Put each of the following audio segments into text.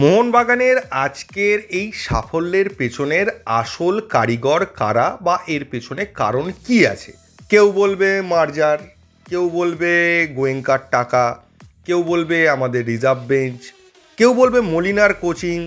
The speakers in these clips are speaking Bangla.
মোহনবাগানের আজকের এই সাফল্যের পেছনের আসল কারিগর কারা বা এর পেছনে কারণ কি আছে? কেউ বলবে মার্জার, কেউ বলবে গোয়েঙ্কার টাকা, কেউ বলবে আমাদের রিজার্ভ বেঞ্চ, কেউ বলবে মলিনার কোচিং,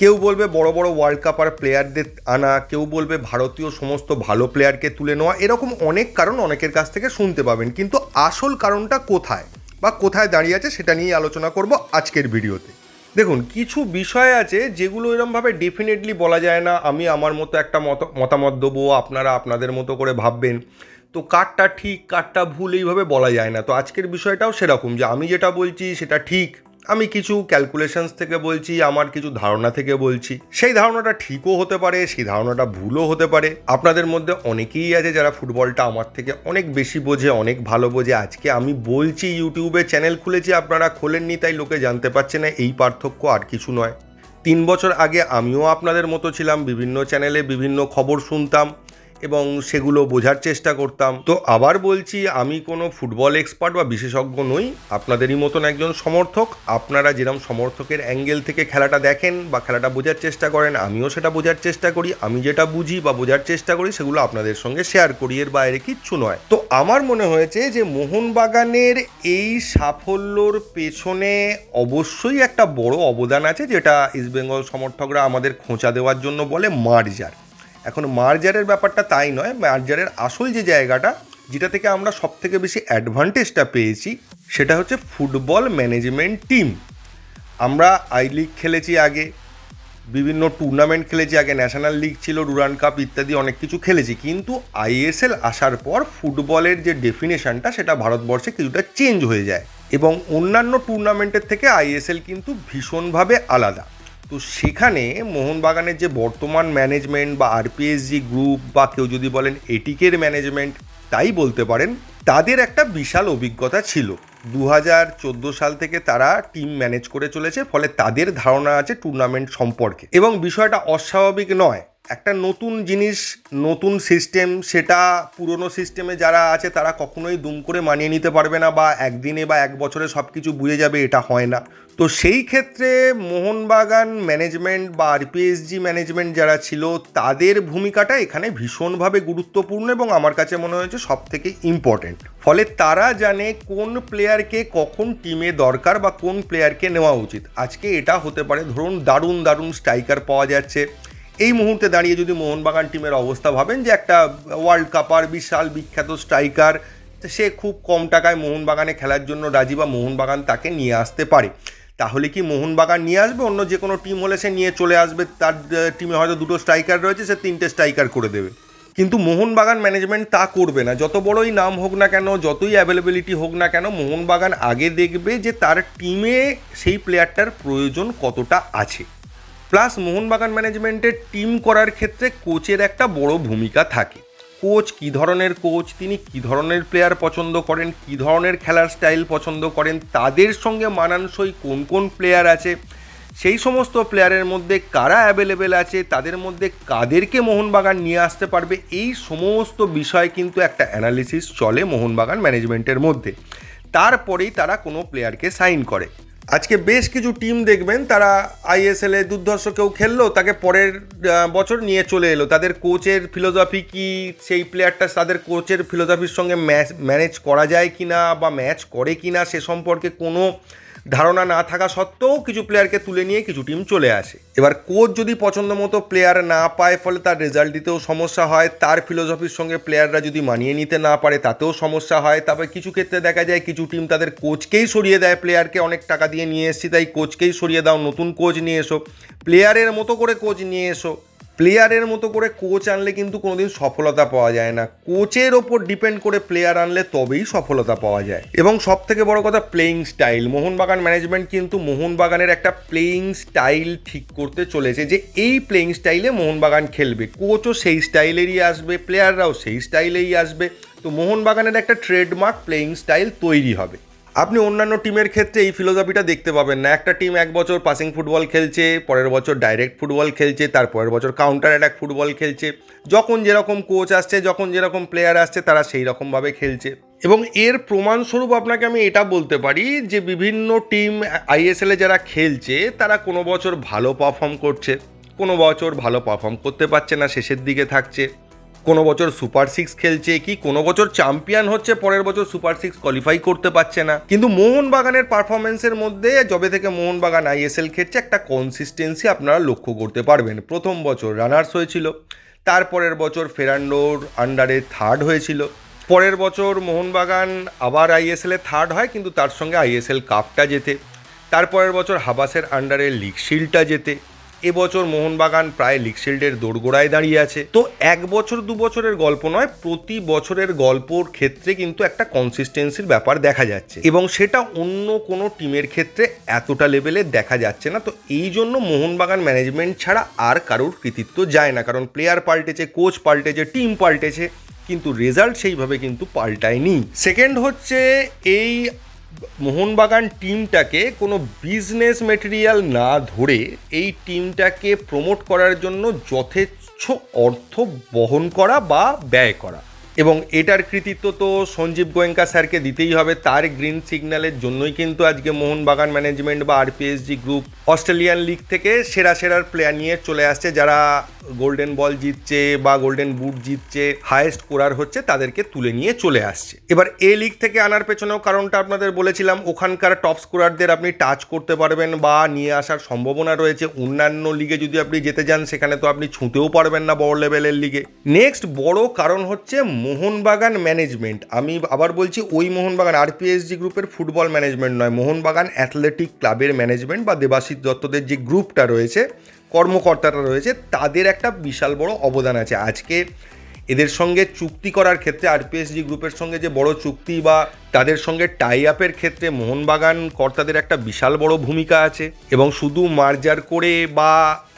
কেউ বলবে বড় বড় ওয়ার্ল্ড কাপার প্লেয়ারদের আনা, কেউ বলবে ভারতীয় সমস্ত ভালো প্লেয়ারকে তুলে নেওয়া, এরকম অনেক কারণ অনেকের কাছ থেকে শুনতে পাবেন। কিন্তু আসল কারণটা কোথায় বা কোথায় দাঁড়িয়ে আছে সেটা নিয়ে আলোচনা করব আজকের ভিডিওতে। দেখুন, কিছু বিষয় আছে যেগুলো এরমভাবে ডেফিনেটলি বলা যায় না। আমি আমার মতো একটা মত, মতামত দেবো, আপনারা আপনাদের মতো করে ভাববেন। তো কারটা ঠিক, কারটা ভুল এইভাবে বলা যায় না। তো আজকের বিষয়টাও সেরকম যে আমি যেটা বলছি সেটা ঠিক। আমি কিছু ক্যালকুলেশনস থেকে বলছি, আমার কিছু ধারণা থেকে বলছি। সেই ধারণাটা ঠিকও হতে পারে, সেই ধারণাটা ভুলও হতে পারে। আপনাদের মধ্যে অনেকেই আছে যারা ফুটবলটা আমার থেকে অনেক বেশি বোঝে, অনেক ভালো বোঝে। আজকে আমি বলছি, ইউটিউবে চ্যানেল খুলেছি, আপনারা খোলেননি, তাই লোকে জানতে পারছে না, এই পার্থক্য আর কিছু নয়। তিন বছর আগে আমিও আপনাদের মতো ছিলাম, বিভিন্ন চ্যানেলে বিভিন্ন খবর শুনতাম। এবং সেগুলো বোঝার চেষ্টা করতাম। তো আবার বলছি, আমি কোনো ফুটবল এক্সপার্ট বা বিশেষজ্ঞ নই। আপনাদেরই মতন একজন সমর্থক। আপনারা যেরকম সমর্থকের অ্যাঙ্গেল থেকে খেলাটা দেখেন বা খেলাটা বোঝার চেষ্টা করেন, আমিও সেটা বোঝার চেষ্টা করি। আমি যেটা বুঝি বা বোঝার চেষ্টা করি, সেগুলো আপনাদের সঙ্গে শেয়ার করি। এর বাইরে কিচ্ছু নয়। তো আমার মনে হয়েছে যে, মোহনবাগানের এই সাফল্যর পেছনে অবশ্যই একটা বড় অবদান আছে, যেটা ইস্টবেঙ্গল সমর্থকরা আমাদের খোঁচা দেওয়ার জন্য বলে মার্জার। এখন মার্জারের ব্যাপারটা তাই নয়, মার্জারের আসল যে জায়গাটা, যেটা থেকে আমরা সব থেকে বেশি অ্যাডভান্টেজটা পেয়েছি, সেটা হচ্ছে ফুটবল ম্যানেজমেন্ট টিম আমরা আই লিগ খেলেছি আগে, বিভিন্ন টুর্নামেন্ট খেলেছি আগে ন্যাশনাল লিগ ছিল ডুরান কাপ ইত্যাদি অনেক কিছু খেলেছি, কিন্তু আইএসএল আসার পর ফুটবলের যে ডেফিনেশনটা সেটা ভারতবর্ষে কিছুটা চেঞ্জ হয়ে যায়। এবং অন্যান্য টুর্নামেন্টের থেকে আইএসএল কিন্তু ভীষণভাবে আলাদা। তো সেখানে মোহনবাগানের যে বর্তমান ম্যানেজমেন্ট বা আরপিএসজি গ্রুপ বা কেউ যদি বলেন এটিকের ম্যানেজমেন্ট তাই বলতে পারেন, তাদের একটা বিশাল অভিজ্ঞতা ছিল। দু হাজার চোদ্দ সাল থেকে তারা টিম ম্যানেজ করে চলেছে, ফলে তাদের ধারণা আছে টুর্নামেন্ট সম্পর্কে। এবং বিষয়টা অস্বাভাবিক নয় একটা নতুন জিনিস, নতুন সিস্টেম সেটা পুরনো সিস্টেমে যারা আছে, তারা কখনোই দুম করে মানিয়ে নিতে পারবে না বা একদিনে বা এক বছরে সব কিছু বুঝে যাবে, এটা হয় না। তো সেই ক্ষেত্রে মোহনবাগান ম্যানেজমেন্ট বা আরপিএসজি ম্যানেজমেন্ট যারা ছিল, তাদের ভূমিকাটা এখানে ভীষণভাবে গুরুত্বপূর্ণ এবং আমার কাছে মনে হয়েছে সব থেকে ইম্পর্টেন্ট ফলে তারা জানে কোন প্লেয়ারকে কখন টিমে দরকার বা কোন প্লেয়ারকে নেওয়া উচিত। আজকে এটা হতে পারে, ধরুন দারুণ দারুণ স্ট্রাইকার পাওয়া যাচ্ছে এই মুহূর্তে দাঁড়িয়ে যদি মোহনবাগান টিমের অবস্থা ভাবেন যে একটা ওয়ার্ল্ড কাপার বিশাল বিখ্যাত স্ট্রাইকার সে খুব কম টাকায় মোহনবাগানে খেলার জন্য রাজি বা মোহনবাগান তাকে নিয়ে আসতে পারে। তাহলে কি মোহনবাগান নিয়ে আসবে? অন্য যে কোনো টিম হলে সে নিয়ে চলে আসবে। তার টিমে হয়তো দুটো স্ট্রাইকার রয়েছে, সে তিনটে স্ট্রাইকার করে দেবে। কিন্তু মোহনবাগান ম্যানেজমেন্ট তা করবে না। যত বড়ই নাম হোক না কেন, যতই অ্যাভেলেবিলিটি হোক না কেন, মোহনবাগান আগে দেখবে যে তার টিমে সেই প্লেয়ারটার প্রয়োজন কতটা আছে। প্লাস মোহনবাগান ম্যানেজমেন্টের টিম করার ক্ষেত্রে কোচের একটা বড় ভূমিকা থাকে। কোচ কী ধরনের কোচ তিনি কী ধরনের প্লেয়ার পছন্দ করেন? কী ধরনের খেলার স্টাইল পছন্দ করেন? তাদের সঙ্গে মানানসই কোন কোন প্লেয়ার আছে? সেই সমস্ত প্লেয়ারের মধ্যে কারা অ্যাভেলেবেল আছে? তাদের মধ্যে কাদেরকে মোহনবাগান নিয়ে আসতে পারবে? এই সমস্ত বিষয় কিন্তু একটা অ্যানালিসিস চলে মোহনবাগান ম্যানেজমেন্টের মধ্যে। তারপরেই তারা কোনো প্লেয়ারকে সাইন করে। আজকে বেশ কিছু টিম দেখবেন, তারা আইএসএল এ দুর্ধর্ষ কেউ খেললো, তাকে পরের বছর নিয়ে চলে এলো। তাদের কোচের ফিলোসফি কি? সেই প্লেয়ারটা তাদের কোচের ফিলোসফির সঙ্গে ম্যাচ ম্যানেজ করা যায় কি না বা ম্যাচ করে কি না সে সম্পর্কে কোনো ধারণা না থাকা সত্ত্বেও কিছু প্লেয়ারকে তুলে নিয়ে কিছু টিম চলে আসে। এবার কোচ যদি পছন্দ মতো প্লেয়ার না পায়, ফলে তার রেজাল্ট দিতেও সমস্যা হয়। তার ফিলোসফির সঙ্গে প্লেয়াররা যদি মানিয়ে নিতে না পারে, তাতেও সমস্যা হয়। তবে কিছু ক্ষেত্রে দেখা যায় কিছু টিম তাদের কোচকেই সরিয়ে দেয়। প্লেয়ারকে অনেক টাকা দিয়ে নিয়ে এসেছি, তাই কোচকেই সরিয়ে দাও, নতুন কোচ নিয়ে এসো। প্লেয়ারের মতো করে কোচ নিয়ে এসো। প্লেয়ারের মতো করে কোচ আনলে কিন্তু কোনোদিন সফলতা পাওয়া যায় না। কোচের ওপর ডিপেন্ড করে প্লেয়ার আনলে তবেই সফলতা পাওয়া যায়। এবং সব থেকে বড় কথা প্লেয়িং স্টাইল মোহনবাগান ম্যানেজমেন্ট কিন্তু মোহনবাগানের একটা প্লেয়িং স্টাইল ঠিক করতে চলেছে যে এই প্লেয়িং স্টাইলে মোহনবাগান খেলবে। কোচও সেই স্টাইলেরই আসবে প্লেয়াররাও সেই স্টাইলেই আসবে। তো মোহনবাগানের একটা ট্রেডমার্ক প্লেয়িং স্টাইল তৈরি হবে। আপনি অন্যান্য টিমের ক্ষেত্রে এই ফিলোসফিটা দেখতে পাবেন না। একটা টিম এক বছর পাসিং ফুটবল খেলছে, পরের বছর ডাইরেক্ট ফুটবল খেলছে তার পরের বছর কাউন্টার অ্যাটাক ফুটবল খেলছে। যখন যেরকম কোচ আসছে, যখন যেরকম প্লেয়ার আসছে, তারা সেই রকমভাবে খেলছে। এবং এর প্রমাণস্বরূপ আপনাকে আমি এটা বলতে পারি যে, বিভিন্ন টিম আইএসএলে যারা খেলছে, তারা কোনো বছর ভালো পারফর্ম করছে, কোনো বছর ভালো পারফর্ম করতে পারছে না, শেষের দিকে থাকছে। কোনো বছর সুপার সিক্স খেলছে কি, কোনো বছর চ্যাম্পিয়ন হচ্ছে, পরের বছর সুপার সিক্স কোয়ালিফাই করতে পারছে না। কিন্তু মোহনবাগানের পারফরমেন্সের মধ্যে যবে থেকে মোহনবাগান আইএসএল খেলছে, একটা কনসিস্টেন্সি আপনারা লক্ষ্য করতে পারবেন। প্রথম বছর রানার্স হয়েছিল, তারপরের বছর ফেরান্ডোর আন্ডারে থার্ড হয়েছিল, পরের বছর মোহনবাগান আবার আইএসএলে থার্ড হয়, কিন্তু তার সঙ্গে আইএসএল কাপটা জেতে, তারপরের বছর হাবাসের আন্ডারে লিগ শিল্ডটা জেতে এবছর মোহনবাগান প্রায় লিগ শিল্ডের দোরগোড়ায় দাঁড়িয়ে আছে। তো এক বছর, দু বছরের গল্প নয়, প্রতি বছরের গল্পর ক্ষেত্রে কিন্তু একটা কনসিস্টেন্সির ব্যাপার দেখা যাচ্ছে। এবং সেটা অন্য কোনো টিমের ক্ষেত্রে এতটা লেভেলে দেখা যাচ্ছে না। তো এই জন্য মোহনবাগান ম্যানেজমেন্ট ছাড়া আর কারোর কৃতিত্ব যায় না। কারণ প্লেয়ার পাল্টেছে কোচ পাল্টেছে টিম পাল্টেছে, কিন্তু রেজাল্ট সেইভাবে কিন্তু পাল্টায়নি। সেকেন্ড হচ্ছে এই মোহনবাগান টিমটাকে কোনো বিজনেস মেটেরিয়াল না ধরে এই টিমটাকে প্রমোট করার জন্য যথেচ্ছ অর্থ বহন করা বা ব্যয় করা। এবং এটার কৃতিত্ব তো সঞ্জীব গোয়েঙ্কা স্যারকে দিতেই হবে। তার গ্রিন সিগন্যালের জন্যই কিন্তু আজকে মোহনবাগান ম্যানেজমেন্ট বা আরপিএসজি গ্রুপ অস্ট্রেলিয়ান লিগ থেকে সেরা সেরার প্লেয়ার নিয়ে চলে আসছে। যারা গোল্ডেন বল জিতছে বা গোল্ডেন বুট জিতছে, হায়েস্ট কোরার হচ্ছে, তাদেরকে তুলে নিয়ে চলে আসছে। এবার এ লিগ থেকে আনার পেছনেও কারণটা আপনাদের বলেছিলাম। ওখানকার টপ স্কোরারদের আপনি টাচ করতে পারবেন বা নিয়ে আসার সম্ভাবনা রয়েছে। অন্যান্য লিগে যদি আপনি যেতে যান সেখানে তো আপনি ছুঁতেও পারবেন না বড় লেভেলের লিগে। নেক্সট বড় কারণ হচ্ছে মোহনবাগান ম্যানেজমেন্ট। আমি আবার বলছি ওই মোহনবাগান আরপিএসজি গ্রুপের ফুটবল ম্যানেজমেন্ট নয়, মোহনবাগান অ্যাথলেটিক ক্লাবের ম্যানেজমেন্ট বা দেবাশিস দত্তদের যে গ্রুপটা রয়েছে, কর্মকর্তারা রয়েছে, তাদের একটা বিশাল বড় অবদান আছে। আজকে এদের সঙ্গে চুক্তি করার ক্ষেত্রে আরপিএসজি গ্রুপের সঙ্গে যে বড় চুক্তি বা তাদের সঙ্গে টাই আপের ক্ষেত্রে মোহনবাগান কর্তাদের একটা বিশাল বড় ভূমিকা আছে। এবং শুধু মার্জার করে বা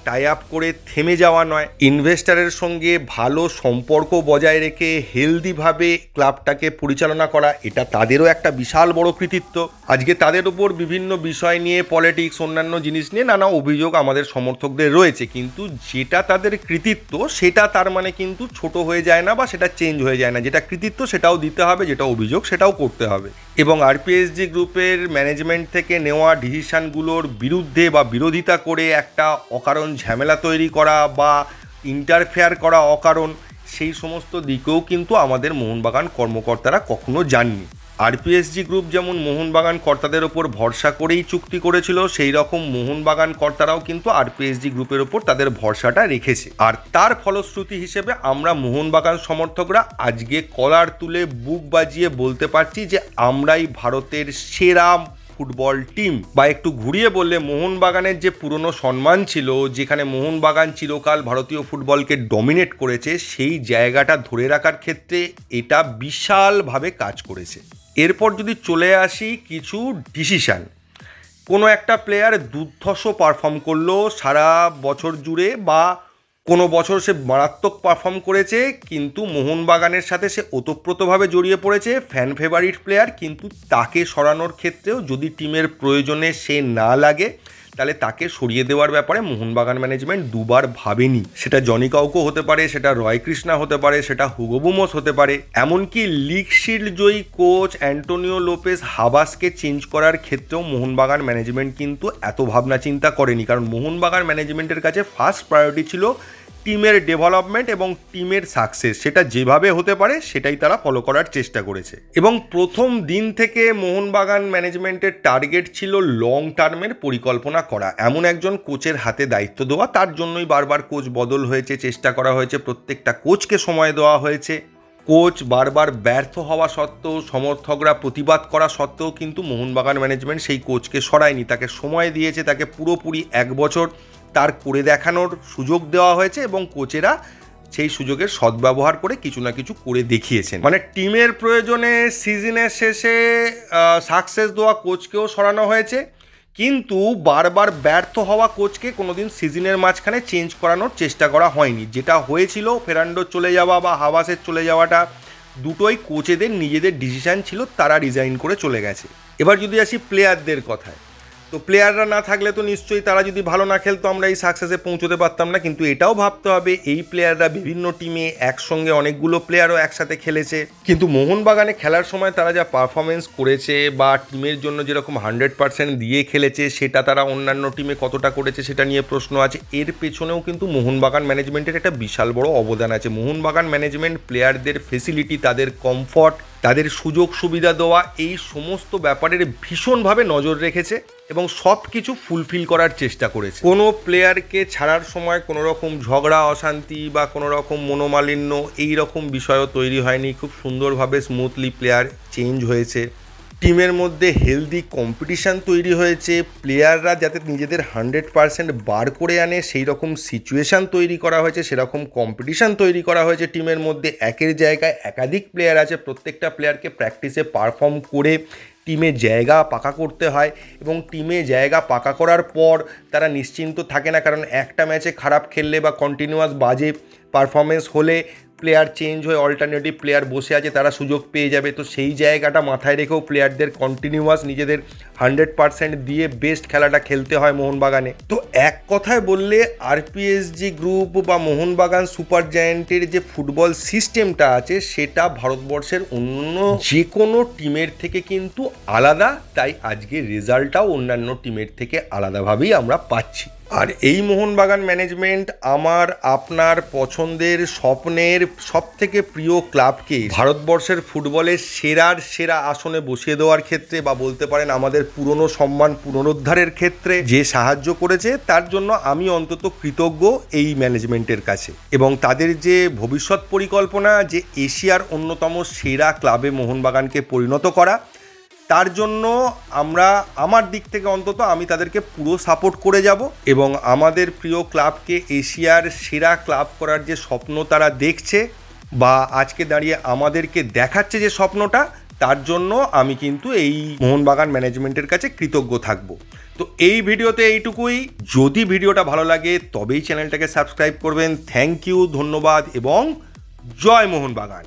টাই আপ করে থেমে যাওয়া নয়। ইনভেস্টারের সঙ্গে ভালো সম্পর্ক বজায় রেখে হেলদিভাবে ক্লাবটাকে পরিচালনা করা, এটা তাদেরও একটা বিশাল বড় কৃতিত্ব। আজকে তাদের উপর বিভিন্ন বিষয় নিয়ে পলিটিক্স অন্যান্য জিনিস নিয়ে নানা অভিযোগ আমাদের সমর্থকদের রয়েছে। কিন্তু যেটা তাদের কৃতিত্ব, সেটা তার মানে কিন্তু ছোট হয়ে যায় না বা সেটা চেঞ্জ হয়ে যায় না। যেটা কৃতিত্ব, সেটাও দিতে হবে, যেটা অভিযোগ, সেটাও করতে হবে। এবং আরপিএসজি গ্রুপের ম্যানেজমেন্ট থেকে নেওয়া ডিসিশানগুলোর বিরুদ্ধে বা বিরোধিতা করে একটা অকারণ ঝামেলা তৈরি করা বা ইন্টারফেয়ার করা অকারণ, সেই সমস্ত দিকেও কিন্তু আমাদের মোহনবাগান কর্মকর্তারা কখনো যাননি। আরপিএসজি গ্রুপ যেমন মোহনবাগান কর্তাদের ওপর ভরসা করেই চুক্তি করেছিল, সেই রকম মোহনবাগান কর্তারাও কিন্তু আরপিএসজি গ্রুপের ওপর তাদের ভরসাটা রেখেছে। আর তার ফলশ্রুতি হিসেবে আমরা মোহনবাগান সমর্থকরা আজকে কলার তুলে বুক বাজিয়ে বলতে পারছি যে আমরাই ভারতের সেরা ফুটবল টিম। বা একটু ঘুরিয়ে বললে মোহনবাগানের যে পুরনো সম্মান ছিল, যেখানে মোহনবাগান চিরকাল ভারতীয় ফুটবলকে ডমিনেট করেছে, সেই জায়গাটা ধরে রাখার ক্ষেত্রে এটা বিশালভাবে কাজ করেছে। এরপর যদি চলে আসি কিছু ডিসিশান কোনো একটা প্লেয়ার দুর্ধর্ষ পারফর্ম করল সারা বছর জুড়ে বা কোনো বছর সে মারাত্মক পারফর্ম করেছে, কিন্তু মোহনবাগানের সাথে সে ওতপ্রোতভাবে জড়িয়ে পড়েছে। ফ্যান ফেভারিট প্লেয়ার কিন্তু তাকে সরানোর ক্ষেত্রেও যদি টিমের প্রয়োজনে সে না লাগে তাহলে তাকে সরিয়ে দেওয়ার ব্যাপারে মোহনবাগান ম্যানেজমেন্ট দুবার ভাবেনি। সেটা জনি কাউকো হতে পারে, সেটা রয় কৃষ্ণা হতে পারে, সেটা হুগোবুমোস হতে পারে। এমনকি লিগ জয়ী কোচ অ্যান্টোনিও লোপেস হাবাসকে চেঞ্জ করার ক্ষেত্রেও মোহনবাগান ম্যানেজমেন্ট কিন্তু এত ভাবনা চিন্তা করেনি। কারণ মোহনবাগান ম্যানেজমেন্টের কাছে ফার্স্ট প্রায়োরিটি ছিল টিমের ডেভেলপমেন্ট এবং টিমের সাকসেস, সেটা যেভাবে হতে পারে সেটাই তারা ফলো করার চেষ্টা করেছে। এবং প্রথম দিন থেকে মোহনবাগান ম্যানেজমেন্টের টার্গেট ছিল লং টার্মের পরিকল্পনা করা। এমন একজন কোচের হাতে দায়িত্ব দেওয়া, তার জন্যই বারবার কোচ বদল হয়েছে, চেষ্টা করা হয়েছে, প্রত্যেকটা কোচকে সময় দেওয়া হয়েছে। কোচ বারবার ব্যর্থ হওয়া সত্ত্বেও, সমর্থকরা প্রতিবাদ করা সত্ত্বেও কিন্তু মোহনবাগান ম্যানেজমেন্ট সেই কোচকে সরায়নি। তাকে সময় দিয়েছে, তাকে পুরোপুরি এক বছর তার করে দেখানোর সুযোগ দেওয়া হয়েছে এবং কোচেরা সেই সুযোগের সদ্ব্যবহার করে কিছু না কিছু করে দেখিয়েছেন। মানে টিমের প্রয়োজনে সিজনের শেষে সাকসেস দেওয়া কোচকেও সরানো হয়েছে। কিন্তু বারবার ব্যর্থ হওয়া কোচকে কোনোদিন সিজনের মাঝখানে চেঞ্জ করানোর চেষ্টা করা হয়নি। যেটা হয়েছিল ফেরান্ডো চলে যাওয়া বা হাওয়াসের চলে যাওয়াটা দুটোই কোচেদের নিজেদের ডিসিশান ছিল, তারা রিজাইন করে চলে গেছে। এবার যদি আসি প্লেয়ারদের কথায়। তো প্লেয়াররা না থাকলে তো নিশ্চয়ই তারা যদি ভালো না খেলতো, আমরা এই সাকসেসে পৌঁছতে পারতাম না। কিন্তু এটাও ভাবতে হবে, এই প্লেয়াররা বিভিন্ন টিমে একসঙ্গে অনেকগুলো প্লেয়ারও একসাথে খেলেছে। কিন্তু মোহনবাগানে খেলার সময় তারা যা পারফরমেন্স করেছে বা টিমের জন্য যেরকম হান্ড্রেড পার্সেন্ট দিয়ে খেলেছে, সেটা তারা অন্যান্য টিমে কতটা করেছে সেটা নিয়ে প্রশ্ন আছে। এর পেছনেও কিন্তু মোহনবাগান ম্যানেজমেন্টের একটা বিশাল বড় অবদান আছে। মোহনবাগান ম্যানেজমেন্ট প্লেয়ারদের ফেসিলিটি তাদের কমফর্ট তাদের সুযোগ সুবিধা দেওয়া এই সমস্ত ব্যাপারের ভীষণভাবে নজর রেখেছে এবং সব কিছু ফুলফিল করার চেষ্টা করেছে। কোনো প্লেয়ারকে ছাড়ার সময় কোনো রকম ঝগড়া, অশান্তি বা কোনো রকম মনোমালিন্য এই রকম বিষয়ও তৈরি হয়নি। খুব সুন্দরভাবে স্মুথলি প্লেয়ার চেঞ্জ হয়েছে। টিমের মধ্যে হেলদি কম্পিটিশান তৈরি হয়েছে। প্লেয়াররা যাতে নিজেদের হান্ড্রেড পার্সেন্ট বার করে আনে সেই রকম সিচুয়েশান তৈরি করা হয়েছে, সেরকম কম্পিটিশান তৈরি করা হয়েছে টিমের মধ্যে। একের জায়গায় একাধিক প্লেয়ার আছে, প্রত্যেকটা প্লেয়ারকে প্র্যাকটিসে পারফর্ম করে টিমে জায়গা পাকা করতে হয় এবং টিমে জায়গা পাকা করার পর তারা নিশ্চিন্ত থাকে না, কারণ একটা ম্যাচে খারাপ খেললে বা কন্টিনিউয়াস বাজে পারফরমেন্স হলে প্লেয়ার চেঞ্জ হয়ে অল্টারনেটিভ প্লেয়ার বসে আছে, তারা সুযোগ পেয়ে যাবে। তো সেই জায়গাটা মাথায় রেখেও প্লেয়ারদের কন্টিনিউয়াস নিজেদের হান্ড্রেড পার্সেন্ট দিয়ে বেস্ট খেলাটা খেলতে হয় মোহনবাগানে। তো এক কথায় বললে আরপিএসজি গ্রুপ বা মোহনবাগান সুপার জায়ান্টের যে ফুটবল সিস্টেমটা আছে, সেটা ভারতবর্ষের অন্য যে কোনো টিমের থেকে কিন্তু আলাদা। তাই আজকে রেজাল্টটাও অন্যান্য টিমের থেকে আলাদাভাবেই আমরা পাচ্ছি। আর এই মোহনবাগান ম্যানেজমেন্ট আমার, আপনার পছন্দের স্বপ্নের সব থেকে প্রিয় ক্লাবকে ভারতবর্ষের ফুটবলের সেরার সেরা আসনে বসিয়ে দেওয়ার ক্ষেত্রে বা বলতে পারেন আমাদের পুরনো সম্মান পুনরুদ্ধারের ক্ষেত্রে যে সাহায্য করেছে, তার জন্য আমি অন্তত কৃতজ্ঞ এই ম্যানেজমেন্টের কাছে। এবং তাদের যে ভবিষ্যৎ পরিকল্পনা, যে এশিয়ার অন্যতম সেরা ক্লাবে মোহনবাগানকে পরিণত করা তার জন্য আমরা আমার দিক থেকে অন্তত আমি তাদেরকে পুরো সাপোর্ট করে যাব এবং আমাদের প্রিয় ক্লাবকে এশিয়ার সেরা ক্লাব করার যে স্বপ্ন তারা দেখছে বা আজকে দাঁড়িয়ে আমাদেরকে দেখাচ্ছে যে স্বপ্নটা, তার জন্য আমি কিন্তু এই মোহনবাগান ম্যানেজমেন্টের কাছে কৃতজ্ঞ থাকব। তো এই ভিডিওতে এইটুকুই। যদি ভিডিওটা ভালো লাগে, তবেই চ্যানেলটাকে সাবস্ক্রাইব করবেন। থ্যাংক ইউ, ধন্যবাদ এবং জয় মোহনবাগান।